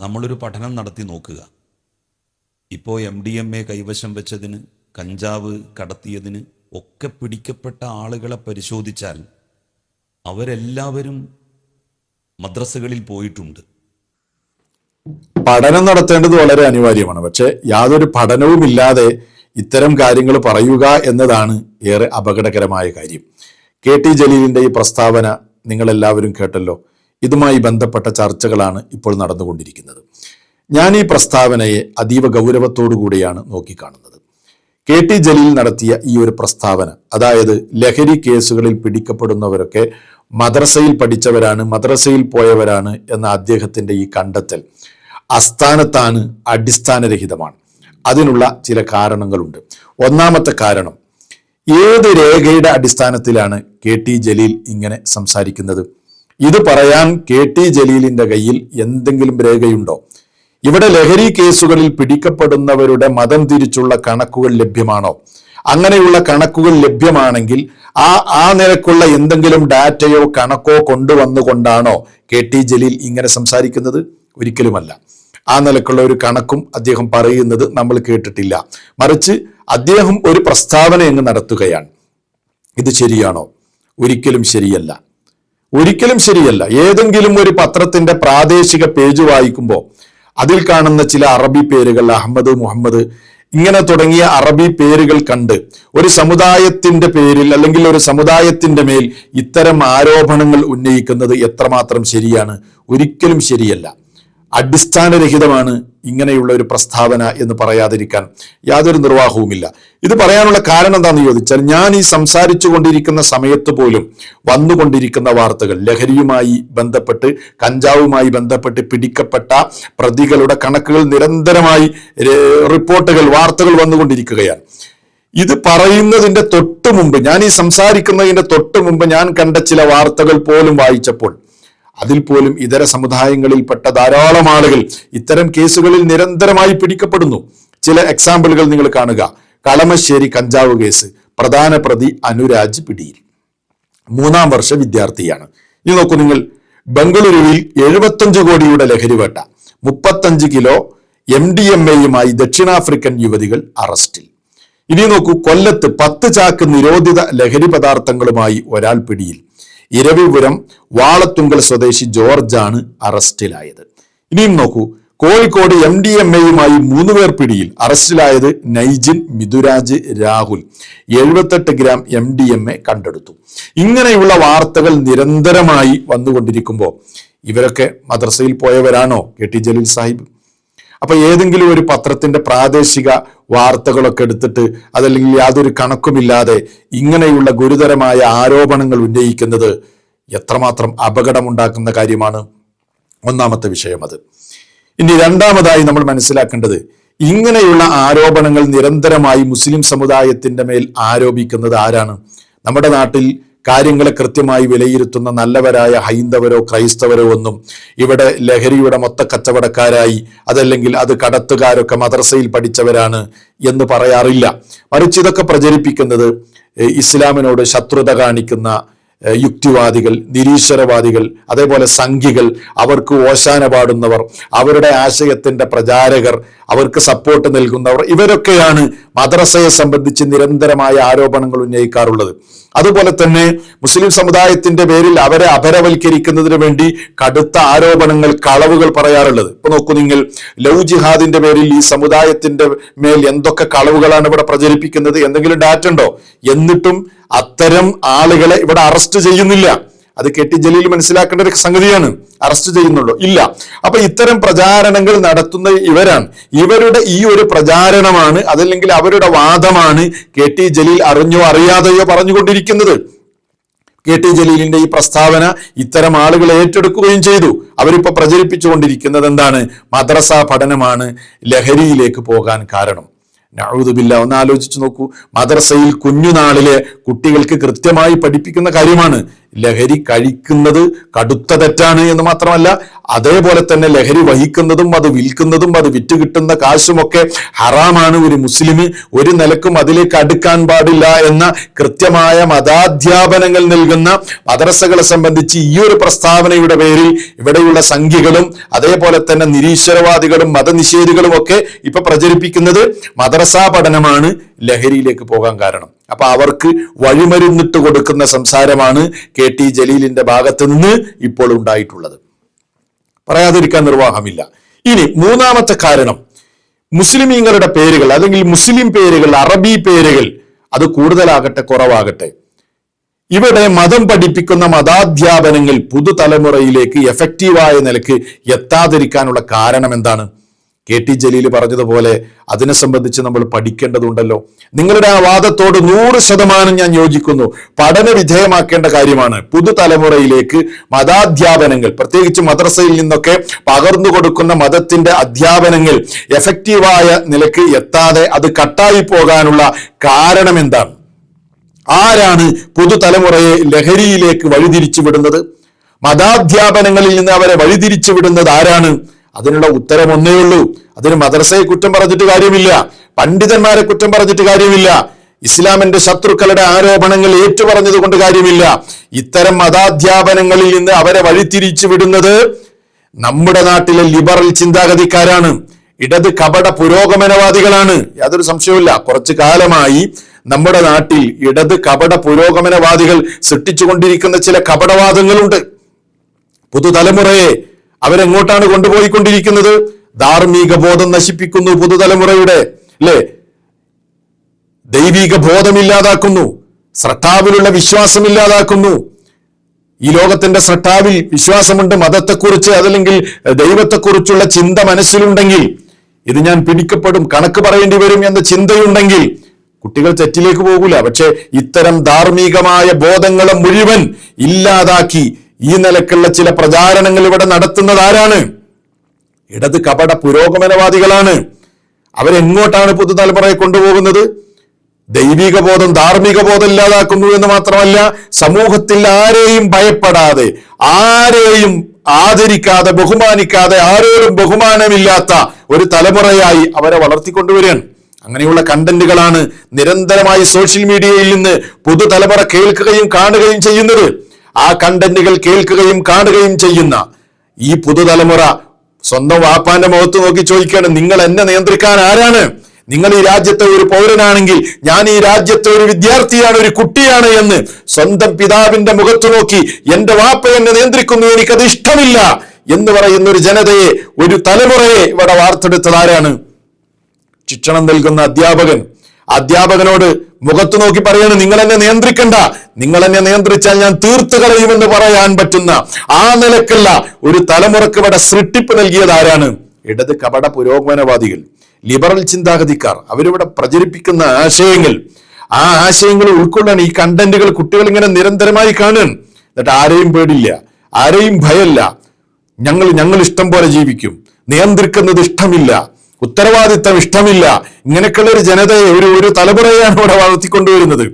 നമ്മളൊരു പഠനം നടത്തി നോക്കുക. ഇപ്പോൾ എം ഡി എം എ കൈവശം വെച്ചതിന് കഞ്ചാവ് കടത്തിയതിന് ഒക്കെ പിടിക്കപ്പെട്ട ആളുകളെ പരിശോധിച്ചാൽ അവരെല്ലാവരും മദ്രസകളിൽ പോയിട്ടുണ്ട്. പഠനം നടത്തേണ്ടത് വളരെ അനിവാര്യമാണ്. പക്ഷെ യാതൊരു പഠനവുമില്ലാതെ ഇത്തരം കാര്യങ്ങൾ പറയുക എന്നതാണ് ഏറെ അപകടകരമായ കാര്യം. കെ ടി ജലീലിന്റെ ഈ പ്രസ്താവന നിങ്ങളെല്ലാവരും കേട്ടല്ലോ. ഇതുമായി ബന്ധപ്പെട്ട ചർച്ചകളാണ് ഇപ്പോൾ നടന്നുകൊണ്ടിരിക്കുന്നത്. ഞാൻ ഈ പ്രസ്താവനയെ അതീവ ഗൗരവത്തോടു കൂടിയാണ് നോക്കിക്കാണുന്നത്. കെ ടി ജലീൽ നടത്തിയ ഈ ഒരു പ്രസ്താവന അതായത് ലഹരി കേസുകളിൽ പിടിക്കപ്പെടുന്നവരൊക്കെ മദ്രസയിൽ പഠിച്ചവരാണ് മദ്രസയിൽ പോയവരാണ് എന്ന അദ്ദേഹത്തിന്റെ ഈ കണ്ടെത്തൽ അസ്ഥാനത്താണ് അടിസ്ഥാനരഹിതമാണ്. അതിനുള്ള ചില കാരണങ്ങളുണ്ട്. ഒന്നാമത്തെ കാരണം ഏത് രേഖയുടെ അടിസ്ഥാനത്തിലാണ് കെ ടി ജലീൽ ഇങ്ങനെ സംസാരിക്കുന്നത്? ഇത് പറയാൻ കെ ടി ജലീലിന്റെ കയ്യിൽ എന്തെങ്കിലും രേഖയുണ്ടോ? ഇവിടെ ലഹരി കേസുകളിൽ പിടിക്കപ്പെടുന്നവരുടെ മതം തിരിച്ചുള്ള കണക്കുകൾ ലഭ്യമാണോ? അങ്ങനെയുള്ള കണക്കുകൾ ലഭ്യമാണെങ്കിൽ ആ ആ നിരക്കുള്ള എന്തെങ്കിലും ഡാറ്റയോ കണക്കോ കൊണ്ടുവന്നുകൊണ്ടാണോ കെ ടി ജലീൽ ഇങ്ങനെ സംസാരിക്കുന്നത്? ഒരിക്കലുമല്ല. ആ നിലക്കുള്ള ഒരു കണക്കും അദ്ദേഹം പറയുന്നത് നമ്മൾ കേട്ടിട്ടില്ല. മറിച്ച് അദ്ദേഹം ഒരു പ്രസ്താവന അങ്ങ് നടത്തുകയാണ്. ഇത് ശരിയാണോ? ഒരിക്കലും ശരിയല്ല. ഒരിക്കലും ശരിയല്ല. ഏതെങ്കിലും ഒരു പത്രത്തിന്റെ പ്രാദേശിക പേജ് വായിക്കുമ്പോൾ അതിൽ കാണുന്ന ചില അറബി പേരുകൾ അഹമ്മദ് മുഹമ്മദ് ഇങ്ങനെ തുടങ്ങിയ അറബി പേരുകൾ കണ്ട് ഒരു സമുദായത്തിന്റെ പേരിൽ അല്ലെങ്കിൽ ഒരു സമുദായത്തിന്റെ മേൽ ഇത്തരം ആരോപണങ്ങൾ ഉന്നയിക്കുന്നത് എത്രമാത്രം ശരിയാണ്? ഒരിക്കലും ശരിയല്ല. അടിസ്ഥാനരഹിതമാണ് ഇങ്ങനെയുള്ള ഒരു പ്രസ്താവന എന്ന് പറയാതിരിക്കാൻ യാതൊരു നിർവാഹവുമില്ല. ഇത് പറയാനുള്ള കാരണം എന്താണെന്ന് ചോദിച്ചാൽ ഞാൻ ഈ സംസാരിച്ചു കൊണ്ടിരിക്കുന്ന സമയത്ത് പോലും വന്നുകൊണ്ടിരിക്കുന്ന വാർത്തകൾ ലഹരിയുമായി ബന്ധപ്പെട്ട് കഞ്ചാവുമായി ബന്ധപ്പെട്ട് പിടിക്കപ്പെട്ട പ്രതികളുടെ കണക്കുകൾ നിരന്തരമായി റിപ്പോർട്ടുകൾ വാർത്തകൾ വന്നുകൊണ്ടിരിക്കുകയാണ്. ഇത് പറയുന്നതിന്റെ തൊട്ട് മുമ്പ് ഞാൻ ഈ സംസാരിക്കുന്നതിന്റെ തൊട്ട് മുമ്പ് ഞാൻ കണ്ട ചില വാർത്തകൾ പോലും വായിച്ചപ്പോൾ അതിൽ പോലും ഇതര സമുദായങ്ങളിൽപ്പെട്ട ധാരാളം ആളുകൾ ഇത്തരം കേസുകളിൽ നിരന്തരമായി പിടിക്കപ്പെടുന്നു. ചില എക്സാമ്പിളുകൾ നിങ്ങൾ കാണുക. കളമശ്ശേരി കഞ്ചാവ് കേസ് പ്രധാന പ്രതി അനുരാജ് പിടിയിൽ. മൂന്നാം വർഷ വിദ്യാർത്ഥിയാണ്. ഇനി നോക്കൂ നിങ്ങൾ. ബംഗളൂരുവിൽ എഴുപത്തഞ്ച് കോടിയുടെ ലഹരി വേട്ട. മുപ്പത്തഞ്ച് കിലോ എം ഡി എം എയുമായി ദക്ഷിണാഫ്രിക്കൻ യുവതികൾ അറസ്റ്റിൽ. ഇനി നോക്കൂ. കൊല്ലത്ത് പത്ത് ചാക്ക് നിരോധിത ലഹരി പദാർത്ഥങ്ങളുമായി ഒരാൾ പിടിയിൽ. ഇരവിപുരം വാളത്തുങ്കൽ സ്വദേശി ജോർജാണ് അറസ്റ്റിലായത്. ഇനിയും നോക്കൂ കോഴിക്കോട് എം ഡി എം എയുമായി മൂന്ന് പേർ പിടിയിൽ അറസ്റ്റിലായത് നൈജിൻ മിഥുരാജ് രാഹുൽ. എഴുപത്തെട്ട് gram M D M A കണ്ടെടുത്തു. ഇങ്ങനെയുള്ള വാർത്തകൾ നിരന്തരമായി വന്നുകൊണ്ടിരിക്കുമ്പോൾ ഇവരൊക്കെ മദ്രസയിൽ പോയവരാണോ? K T Jaleel Sahib. അപ്പൊ ഏതെങ്കിലും ഒരു പത്രത്തിന്റെ പ്രാദേശിക വാർത്തകളൊക്കെ എടുത്തിട്ട് അതല്ലെങ്കിൽ യാതൊരു കണക്കുമില്ലാതെ ഇങ്ങനെയുള്ള ഗുരുതരമായ ആരോപണങ്ങൾ ഉന്നയിക്കുന്നത് എത്രമാത്രം അപകടമുണ്ടാക്കുന്ന കാര്യമാണ്? ഒന്നാമത്തെ വിഷയം അത്. ഇനി രണ്ടാമതായി നമ്മൾ മനസ്സിലാക്കേണ്ടത് ഇങ്ങനെയുള്ള ആരോപണങ്ങൾ നിരന്തരമായി മുസ്ലിം സമുദായത്തിന്റെ മേൽ ആരോപിക്കുന്നത് ആരാണ്? നമ്മുടെ നാട്ടിൽ കാര്യങ്ങളെ കൃത്യമായി വിലയിരുത്തുന്ന നല്ലവരായ ഹൈന്ദവരോ ക്രൈസ്തവരോ ഒന്നും ഇവിടെ ലഹരിയുടെ മൊത്ത കച്ചവടക്കാരായി അതല്ലെങ്കിൽ അത് കടത്തുകാരൊക്കെ മദ്രസയിൽ പഠിച്ചവരാണ് എന്ന് പറയാറില്ല. മറിച്ച് ഇതൊക്കെ പ്രചരിപ്പിക്കുന്നത് ഇസ്ലാമിനോട് ശത്രുത കാണിക്കുന്ന യുക്തിവാദികൾ നിരീശ്വരവാദികൾ അതേപോലെ സംഘികൾ അവർക്ക് ഓശാന പാടുന്നവർ അവരുടെ ആശയത്തിന്റെ പ്രചാരകർ അവർക്ക് സപ്പോർട്ട് നൽകുന്നവർ ഇവരൊക്കെയാണ് മദ്രസയെ സംബന്ധിച്ച് നിരന്തരമായ ആരോപണങ്ങൾ ഉന്നയിക്കാറുള്ളത്. അതുപോലെ തന്നെ മുസ്ലിം സമുദായത്തിന്റെ പേരിൽ അവരെ അപരവൽക്കരിക്കുന്നതിന് വേണ്ടി കടുത്ത ആരോപണങ്ങൾ കളവുകൾ പറയാറുള്ളത്. ഇപ്പൊ നോക്കൂ നിങ്ങൾ ലവ് ജിഹാദിന്റെ പേരിൽ ഈ സമുദായത്തിന്റെ മേൽ എന്തൊക്കെ കളവുകളാണ് ഇവിടെ പ്രചരിപ്പിക്കുന്നത്? എന്തെങ്കിലും ഡാറ്റ ഉണ്ടോ? എന്നിട്ടും അത്തരം ആളുകളെ ഇവിടെ അറസ്റ്റ് ചെയ്യുന്നില്ല. അത് കെ ടി ജലീൽ മനസ്സിലാക്കേണ്ട ഒരു സംഗതിയാണ്. അറസ്റ്റ് ചെയ്യുന്നുള്ളൂ. ഇല്ല. അപ്പൊ ഇത്തരം പ്രചാരണങ്ങൾ നടത്തുന്ന ഇവരാണ്. ഇവരുടെ ഈ ഒരു പ്രചാരണമാണ് അതല്ലെങ്കിൽ അവരുടെ വാദമാണ് കെ ടി ജലീൽ അറിഞ്ഞോ അറിയാതെയോ പറഞ്ഞുകൊണ്ടിരിക്കുന്നത്. കെ ടി ജലീലിന്റെ ഈ പ്രസ്താവന ഇത്തരം ആളുകൾ ഏറ്റെടുക്കുകയും ചെയ്തു. അവരിപ്പോ പ്രചരിപ്പിച്ചുകൊണ്ടിരിക്കുന്നത് എന്താണ്? മദ്രസ പഠനമാണ് ലഹരിയിലേക്ക് പോകാൻ കാരണം. നഴുതുബില്ല ഒന്ന് ആലോചിച്ച് നോക്കൂ. മദ്രസയിൽ കുഞ്ഞുനാളിലെ കുട്ടികൾക്ക് കൃത്യമായി പഠിപ്പിക്കുന്ന കാര്യമാണ്. ലഹരി കഴിക്കുന്നത് കടുത്ത തെറ്റാണ് എന്ന് മാത്രമല്ല അതേപോലെ തന്നെ ലഹരി വഹിക്കുന്നതും അത് വിൽക്കുന്നതും അത് വിറ്റ് കിട്ടുന്ന കാശുമൊക്കെ ഹറാമാണ് ഒരു മുസ്ലിം ഒരു നിലക്കും അതിലേക്ക് അടുക്കാൻ പാടില്ല എന്ന കൃത്യമായ മതാധ്യാപനങ്ങൾ നൽകുന്ന മദ്രസകളെ സംബന്ധിച്ച് ഈ ഒരു പ്രസ്താവനയുടെ പേരിൽ ഇവിടെയുള്ള സംഖ്യകളും അതേപോലെ തന്നെ നിരീശ്വരവാദികളും മതനിഷേധികളും ഒക്കെ ഇപ്പൊ പ്രചരിപ്പിക്കുന്നത് മദ്രസാ പഠനമാണ് ലഹരിയിലേക്ക് പോകാൻ കാരണം. അപ്പൊ അവർക്ക് വഴിമരുന്നിട്ട് കൊടുക്കുന്ന സംസാരമാണ് കെ ടി ജലീലിന്റെ ഭാഗത്ത് നിന്ന് ഇപ്പോൾ ഉണ്ടായിട്ടുള്ളത്. പറയാതിരിക്കാൻ നിർവാഹമില്ല. ഇനി മൂന്നാമത്തെ കാരണം മുസ്ലിമീങ്ങളുടെ പേരുകൾ അല്ലെങ്കിൽ മുസ്ലിം പേരുകൾ അറബി പേരുകൾ അത് കൂടുതലാകട്ടെ കുറവാകട്ടെ. ഇവിടെ മതം പഠിപ്പിക്കുന്ന മതാധ്യാപനങ്ങൾ പുതുതലമുറയിലേക്ക് എഫക്റ്റീവായ നിലയ്ക്ക് എത്താതിരിക്കാനുള്ള കാരണം എന്താണ്? കെ ടി ജലീൽ പറഞ്ഞതുപോലെ അതിനെ സംബന്ധിച്ച് നമ്മൾ പഠിക്കേണ്ടതുണ്ടല്ലോ. നിങ്ങളുടെ ആ വാദത്തോട് നൂറ് ശതമാനം ഞാൻ യോജിക്കുന്നു. പഠന വിധേയമാക്കേണ്ട കാര്യമാണ്. പുതുതലമുറയിലേക്ക് മതാധ്യാപനങ്ങൾ പ്രത്യേകിച്ച് മദ്രസയിൽ നിന്നൊക്കെ പകർന്നു കൊടുക്കുന്ന മതത്തിന്റെ അധ്യാപനങ്ങൾ എഫക്റ്റീവായ നിലയ്ക്ക് എത്താതെ അത് കട്ടായി പോകാനുള്ള കാരണം എന്താണ്? ആരാണ് പുതുതലമുറയെ ലഹരിയിലേക്ക് വഴിതിരിച്ചു വിടുന്നത്? മതാധ്യാപനങ്ങളിൽ നിന്ന് അവരെ വഴിതിരിച്ചു വിടുന്നത് ആരാണ്? അതിനുള്ള ഉത്തരം ഒന്നേ ഉള്ളൂ. അതിന് മദ്രസയെ കുറ്റം പറഞ്ഞിട്ട് കാര്യമില്ല. പണ്ഡിതന്മാരെ കുറ്റം പറഞ്ഞിട്ട് കാര്യമില്ല. ഇസ്ലാമിന്റെ ശത്രുക്കളുടെ ആരോപണങ്ങൾ ഏറ്റുപറഞ്ഞത് കൊണ്ട് കാര്യമില്ല. ഇത്തരം മതാധ്യാപനങ്ങളിൽ നിന്ന് അവരെ വഴിതിരിച്ചു വിടുന്നത് നമ്മുടെ നാട്ടിലെ ലിബറൽ ചിന്താഗതിക്കാരാണ്. ഇടത് കപട പുരോഗമനവാദികളാണ്. യാതൊരു സംശയവുമില്ല. കുറച്ചു കാലമായി നമ്മുടെ നാട്ടിൽ ഇടത് കപട പുരോഗമനവാദികൾ സൃഷ്ടിച്ചുകൊണ്ടിരിക്കുന്ന ചില കപടവാദങ്ങളുണ്ട്. പുതുതലമുറയെ അവരെങ്ങോട്ടാണ് കൊണ്ടുപോയിക്കൊണ്ടിരിക്കുന്നത്? ധാർമ്മിക ബോധം നശിപ്പിക്കുന്നു പുതുതലമുറയുടെ അല്ലേ ദൈവിക ബോധമില്ലാതാക്കുന്നു സ്രട്ടാവിലുള്ള വിശ്വാസമില്ലാതാക്കുന്നു ഈ ലോകത്തിന്റെ സ്രട്ടാവിൽ വിശ്വാസമുണ്ട്. മതത്തെക്കുറിച്ച് അതല്ലെങ്കിൽ ദൈവത്തെക്കുറിച്ചുള്ള ചിന്ത മനസ്സിലുണ്ടെങ്കിൽ ഇത് ഞാൻ പിടിക്കപ്പെടും കണക്ക് പറയേണ്ടി വരും എന്ന ചിന്തയുണ്ടെങ്കിൽ കുട്ടികൾ തെറ്റിലേക്ക് പോകൂല. പക്ഷെ ഇത്തരം ധാർമ്മികമായ ബോധങ്ങളെ മുഴുവൻ ഇല്ലാതാക്കി ഈ നിലക്കുള്ള ചില പ്രചാരണങ്ങൾ ഇവിടെ നടത്തുന്നത് ആരാണ്? ഇടത് കപട പുരോഗമനവാദികളാണ്. അവരെങ്ങോട്ടാണ് പുതുതലമുറയെ കൊണ്ടുപോകുന്നത്? ദൈവിക ബോധം ധാർമ്മിക ബോധം ഇല്ലാതാക്കുന്നു എന്ന് മാത്രമല്ല സമൂഹത്തിൽ ആരെയും ഭയപ്പെടാതെ ആരെയും ആദരിക്കാതെ ബഹുമാനിക്കാതെ ആരോടും ബഹുമാനമില്ലാത്ത ഒരു തലമുറയായി അവരെ വളർത്തിക്കൊണ്ടുവരികയാണ്. അങ്ങനെയുള്ള കണ്ടന്റുകളാണ് നിരന്തരമായി സോഷ്യൽ മീഡിയയിൽ നിന്ന് പുതുതലമുറ കേൾക്കുകയും കാണുകയും ചെയ്യുന്നത്. ആ കണ്ടന്റുകൾ കേൾക്കുകയും കാണുകയും ചെയ്യുന്ന ഈ പുതുതലമുറ സ്വന്തം വാപ്പാന്റെ മുഖത്ത് നോക്കി ചോദിക്കുകയാണ് നിങ്ങൾ എന്നെ നിയന്ത്രിക്കാൻ ആരാണ്? നിങ്ങൾ ഈ രാജ്യത്തെ ഒരു പൗരനാണെങ്കിൽ ഞാൻ ഈ രാജ്യത്തെ ഒരു വിദ്യാർത്ഥിയാണ് ഒരു കുട്ടിയാണ് എന്ന് സ്വന്തം പിതാവിന്റെ മുഖത്ത് നോക്കി എന്റെ വാപ്പ എന്നെ നിയന്ത്രിക്കുന്നു എനിക്കത് ഇഷ്ടമില്ല എന്ന് പറയുന്ന ഒരു ജനതയെ ഒരു തലമുറയെ ഇവിടെ വാർത്തെടുത്തത് ആരാണ്? ശിക്ഷണം നൽകുന്ന അധ്യാപകൻ. അധ്യാപകനോട് മുഖത്ത് നോക്കി പറയാണ് നിങ്ങൾ എന്നെ നിയന്ത്രിക്കണ്ട. നിങ്ങൾ എന്നെ നിയന്ത്രിച്ചാൽ ഞാൻ തീർത്തു കളയുമെന്ന് പറയാൻ പറ്റുന്ന ആ നിലക്കല്ല ഒരു തലമുറയ്ക്ക് ഇവിടെ സൃഷ്ടിപ്പ് നൽകിയത് ആരാണ്? ഇടത് കപട പുരോഗമനവാദികൾ ലിബറൽ ചിന്താഗതിക്കാർ. അവരിവിടെ പ്രചരിപ്പിക്കുന്ന ആശയങ്ങൾ. ആ ആശയങ്ങൾ ഉൾക്കൊള്ളാൻ ഈ കണ്ടന്റുകൾ കുട്ടികൾ ഇങ്ങനെ നിരന്തരമായി കാണുകയാണ് എന്നിട്ട് ആരെയും പേടില്ല ആരെയും ഭയമില്ല ഞങ്ങൾ ഞങ്ങൾ ഇഷ്ടം പോലെ ജീവിക്കും. നിയന്ത്രിക്കുന്നത് ഇഷ്ടമില്ല. ഉത്തരവാദിത്തം ഇഷ്ടമില്ല. ഇങ്ങനെയൊക്കെയുള്ള ഒരു ജനതയെ ഒരു ഒരു തലമുറയാണ് ഇവിടെ വളർത്തിക്കൊണ്ടുവരുന്നത്.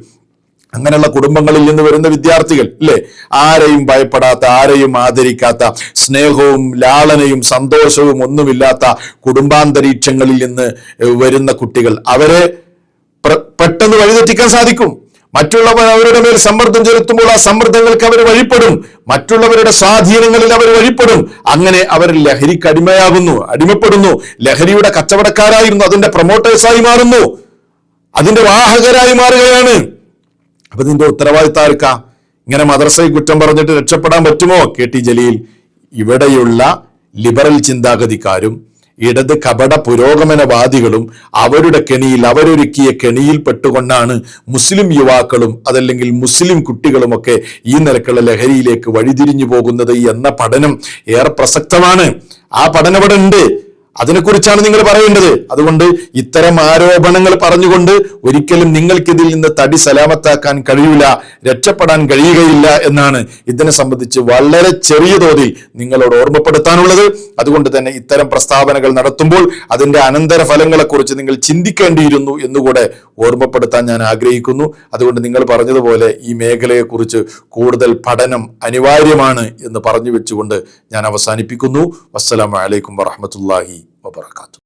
അങ്ങനെയുള്ള കുടുംബങ്ങളിൽ നിന്ന് വരുന്ന വിദ്യാർത്ഥികൾ അല്ലെ? ആരെയും ഭയപ്പെടാത്ത ആരെയും ആദരിക്കാത്ത സ്നേഹവും ലാളനയും സന്തോഷവും ഒന്നുമില്ലാത്ത കുടുംബാന്തരീക്ഷങ്ങളിൽ നിന്ന് വരുന്ന കുട്ടികൾ അവരെ പെട്ടെന്ന് വഴിതെറ്റിക്കാൻ സാധിക്കും. മറ്റുള്ളവർ അവരുടെ മേൽ സമ്മർദ്ദം ചെലുത്തുമ്പോൾ ആ സമ്മർദ്ദങ്ങൾക്ക് അവർ വഴിപ്പെടും. മറ്റുള്ളവരുടെ സ്വാധീനങ്ങളിൽ അവർ വഴിപ്പെടും. അങ്ങനെ അവർ ലഹരിക്ക് അടിമയാകുന്നു അടിമപ്പെടുന്നു. ലഹരിയുടെ കച്ചവടക്കാരായിരുന്നു അതിന്റെ പ്രൊമോട്ടേഴ്സായി മാറുന്നു. അതിന്റെ വാഹകരായി മാറുകയാണ്. അപ്പൊ ഇതിന്റെ ഉത്തരവാദിത്തം ആർക്കാ? ഇങ്ങനെ മദ്രസയെ കുറ്റം പറഞ്ഞിട്ട് രക്ഷപ്പെടാൻ പറ്റുമോ? കെ ടി ജലീൽ ഇവിടെയുള്ള ലിബറൽ ചിന്താഗതിക്കാരും ഇടത് കപട പുരോഗമനവാദികളും അവരുടെ കെണിയിൽ അവരൊരുക്കിയ കെണിയിൽ പെട്ടുകൊണ്ടാണ് മുസ്ലിം യുവാക്കളും അതല്ലെങ്കിൽ മുസ്ലിം കുട്ടികളുമൊക്കെ ഈ നിലക്കുള്ള ലഹരിയിലേക്ക് വഴിതിരിഞ്ഞു പോകുന്നത് എന്ന പഠനം ഏറെ പ്രസക്തമാണ്. ആ പഠനം ഉണ്ട്. അതിനെക്കുറിച്ചാണ് നിങ്ങൾ പറയേണ്ടത്. അതുകൊണ്ട് ഇത്തരം ആരോപണങ്ങൾ പറഞ്ഞുകൊണ്ട് ഒരിക്കലും നിങ്ങൾക്കിതിൽ നിന്ന് തടി സലാമത്താക്കാൻ കഴിയില്ല രക്ഷപ്പെടാൻ കഴിയുകയില്ല എന്നാണ് ഇതിനെ സംബന്ധിച്ച് വളരെ ചെറിയ തോതിൽ നിങ്ങളോട് ഓർമ്മപ്പെടുത്താനുള്ളത്. അതുകൊണ്ട് തന്നെ ഇത്തരം പ്രസ്താവനകൾ നടത്തുമ്പോൾ അതിന്റെ ഫലങ്ങളെക്കുറിച്ച് നിങ്ങൾ ചിന്തിക്കേണ്ടിയിരുന്നു എന്നുകൂടെ ഓർമ്മപ്പെടുത്താൻ ഞാൻ ആഗ്രഹിക്കുന്നു. അതുകൊണ്ട് നിങ്ങൾ പറഞ്ഞതുപോലെ ഈ മേഖലയെക്കുറിച്ച് കൂടുതൽ പഠനം അനിവാര്യമാണ് എന്ന് പറഞ്ഞു വെച്ചുകൊണ്ട് ഞാൻ അവസാനിപ്പിക്കുന്നു. വസ്സലാമലൈക്കും വറഹമത്തല്ലാഹി വബർക്കാത്തു